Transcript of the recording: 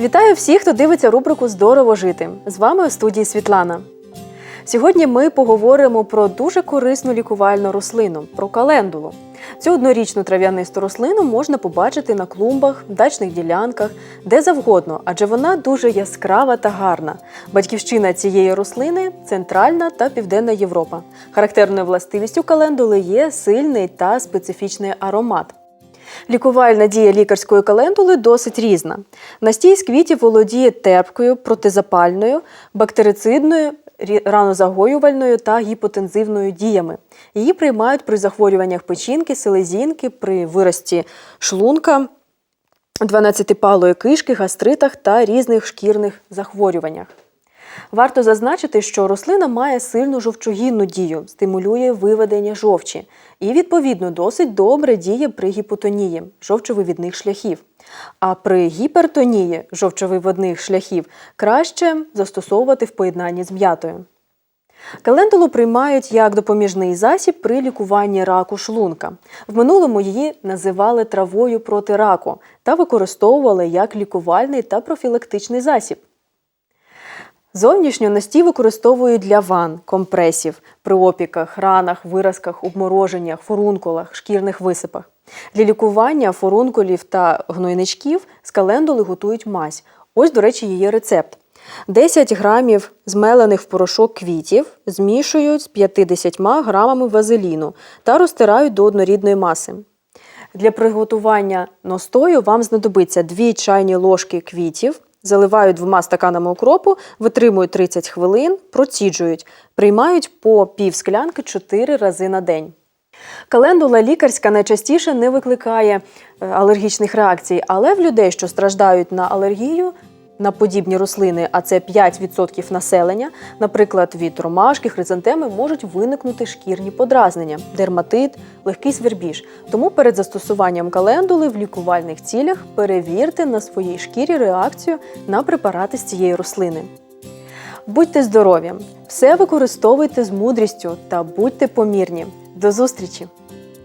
Вітаю всіх, хто дивиться рубрику Здорово жити. З вами у студії Світлана. Сьогодні ми поговоримо про дуже корисну лікувальну рослину про календулу. Цю однорічну трав'янисту рослину можна побачити на клумбах, дачних ділянках, де завгодно, адже вона дуже яскрава та гарна. Батьківщина цієї рослини Центральна та Південна Європа. Характерною властивістю календули є сильний та специфічний аромат. Лікувальна дія лікарської календули досить різна. Настій з квітів володіє терпкою, протизапальною, бактерицидною, ранозагоювальною та гіпотензивною діями. Її приймають при захворюваннях печінки, селезінки, при вирості шлунка, 12-палої кишки, гастритах та різних шкірних захворюваннях. Варто зазначити, що рослина має сильну жовчогінну дію, стимулює виведення жовчі і, відповідно, досить добре діє при гіпотонії жовчовивідних шляхів. А при гіпертонії жовчовивідних шляхів краще застосовувати в поєднанні з м'ятою. Календулу приймають як допоміжний засіб при лікуванні раку шлунка. В минулому її називали травою проти раку та використовували як лікувальний та профілактичний засіб. Зовнішньо настій використовують для ван, компресів, при опіках, ранах, виразках, обмороженнях, фурункулах, шкірних висипах. Для лікування фурункулів та гнойничків з календули готують мазь. Ось, до речі, її рецепт. 10 грамів змелених в порошок квітів змішують з 50 грамами вазеліну та розтирають до однорідної маси. Для приготування настою вам знадобиться 2 чайні ложки квітів, заливають двома стаканами укропу, витримують 30 хвилин, проціджують, приймають по пів склянки 4 рази на день. Календула лікарська найчастіше не викликає е, алергічних реакцій, але в людей, що страждають на алергію на подібні рослини, а це 5% населення, наприклад, від ромашки, хризантеми, можуть виникнути шкірні подразнення, дерматит, легкий свербіж. Тому перед застосуванням календули в лікувальних цілях перевірте на своїй шкірі реакцію на препарати з цієї рослини. Будьте здорові! Все використовуйте з мудрістю та будьте помірні. До зустрічі!